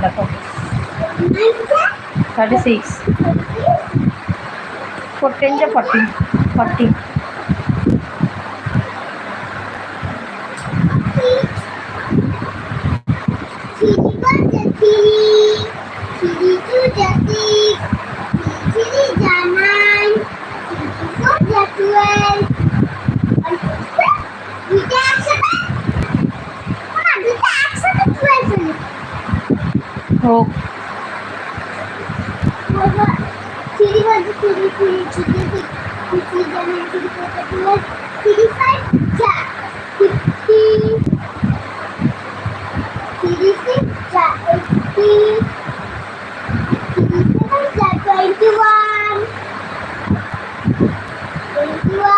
দেখো thirty six fourteen যে forty forty jack, twenty-one, twenty-one,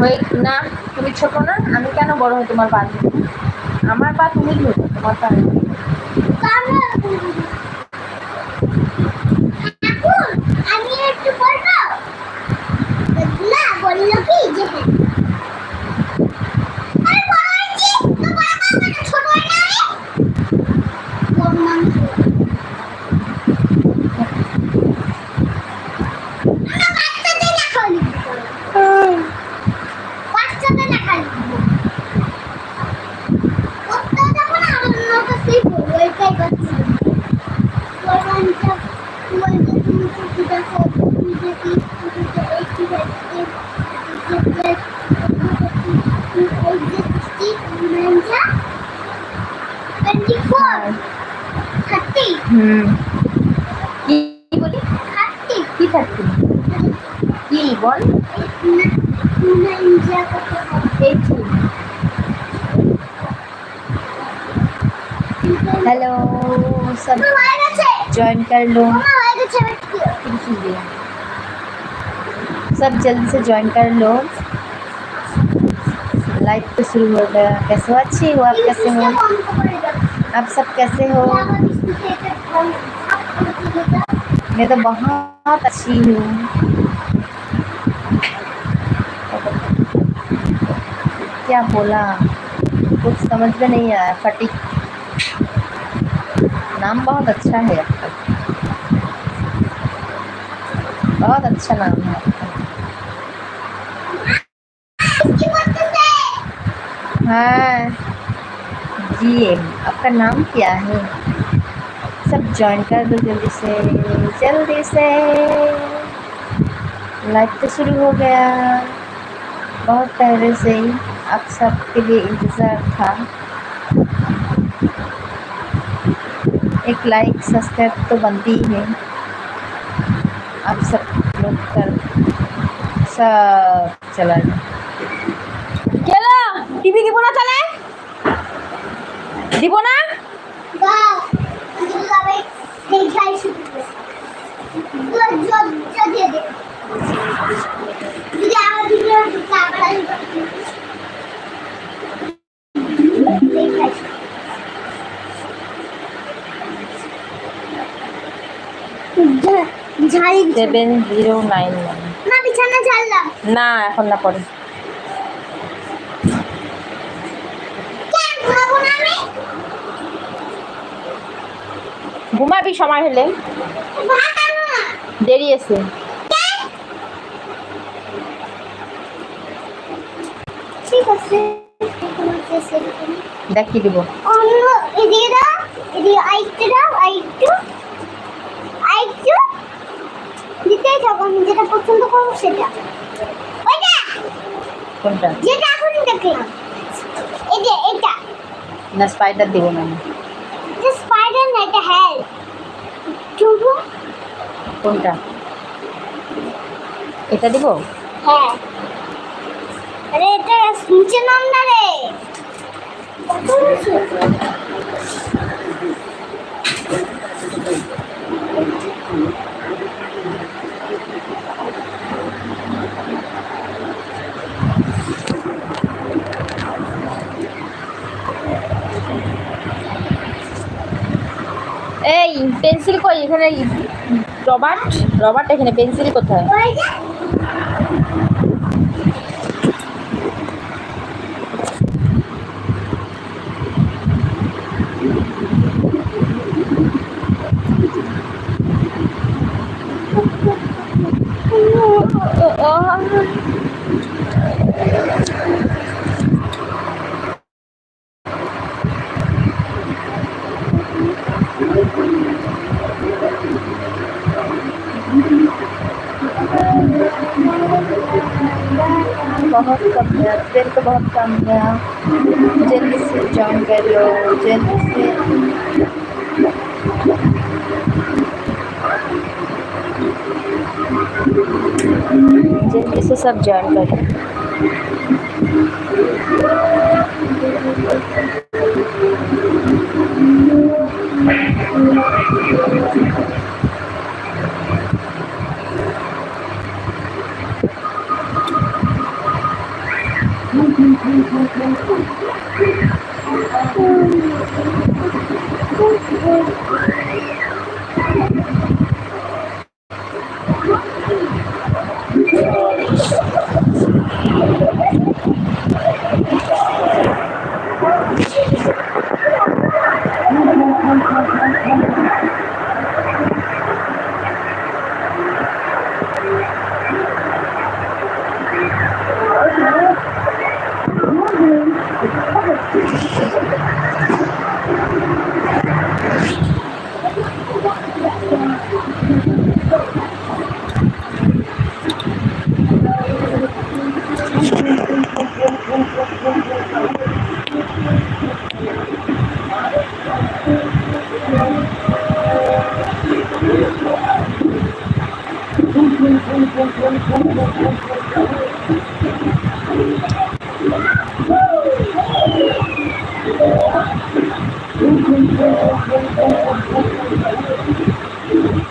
হয়ে, না, তুমি ছোট না, আমি কেন বড় হই তোমার পা? আমার পা তুমি ধরো, তোমার পা हेलो सब ज्वाइन कर लो। सब जल्दी से ज्वाइन कर लो। लाइफ तो शुरू हो गया। कैसे हो? अच्छी हो? आप कैसे हो? आप सब कैसे हो? मैं तो बहुत अच्छी हूँ। क्या बोला? कुछ समझ में नहीं आया। फटी नाम बहुत अच्छा है आपका बहुत अच्छा नाम है। जी, आपका नाम क्या है? सब ज्वाइन कर दो जल्दी से जल्दी से। लाइव तो शुरू हो गया। बहुत पहले से ही आप सबके लिए इंतज़ार था। एक लाइक सब्सक्राइब तो बनती ही है। आप सब लोग कर सब चला जाए টিভি দিব না তাহলে? দিব না? ঝাড়ি সেভেন জিরো নাইন না বিছানা ঝাড়লাম না এখন না পরে। ঘুমাবি সময় হলে। দেরি আছে ঠিক আছে দেখ দিব। অন্য এদিকে দাও দাও দিতেই থাকো আমি যেটা পছন্দ করব সেটা। ওইটা কোনটা? যেটা এখন দেখলাম। এই যে এটা। না স্পাইডার দিব না হ্যাল চুবু কোনটা? এটা দিব? হ্যাঁ আরে এটা নিচে নাম না রে কত নিচে? এই পেন্সিল কই এখানে রবার্ট রবার্ট এখানে পেন্সিল কোথায় बहुत कम गया तेल तो बहुत कम गया जल्दी से जाम कर लो। जल्दी से जल्दी से सब जॉइन कर लो। Thank you.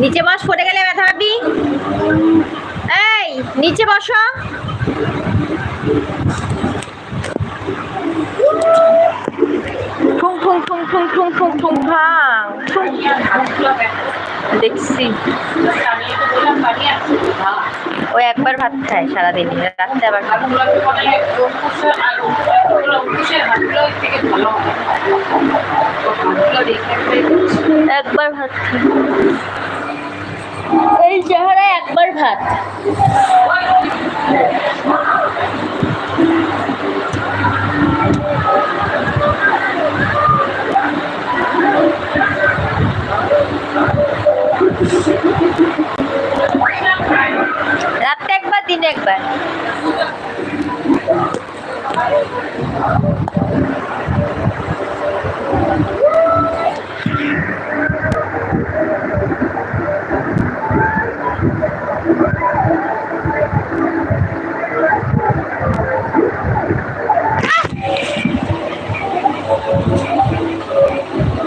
নিচে বস পড়ে গেলে ব্যথা পাবি। এই, নিচে বসো। ঠুং ঠুং ঠুং ঠুং ঠুং, ঠাং দেখছি। ও একবার ভাত খায় সারাদিন রাত্রে আবার। একবার ভাত খায় এই চেহারা একবার ভাত রাত্রে একবার দিনে একবার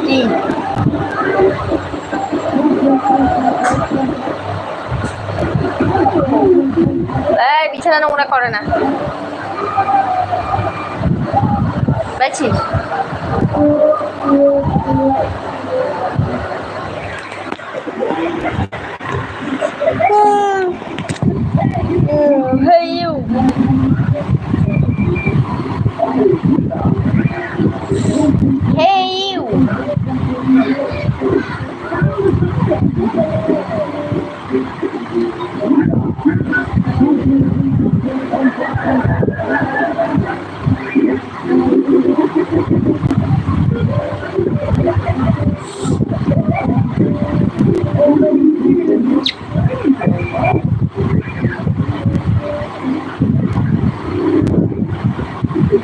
কি এই বিছানা নোংরা করে না পাইছিস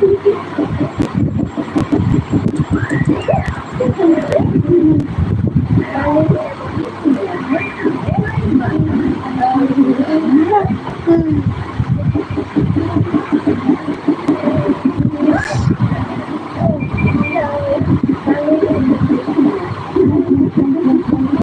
Thank you.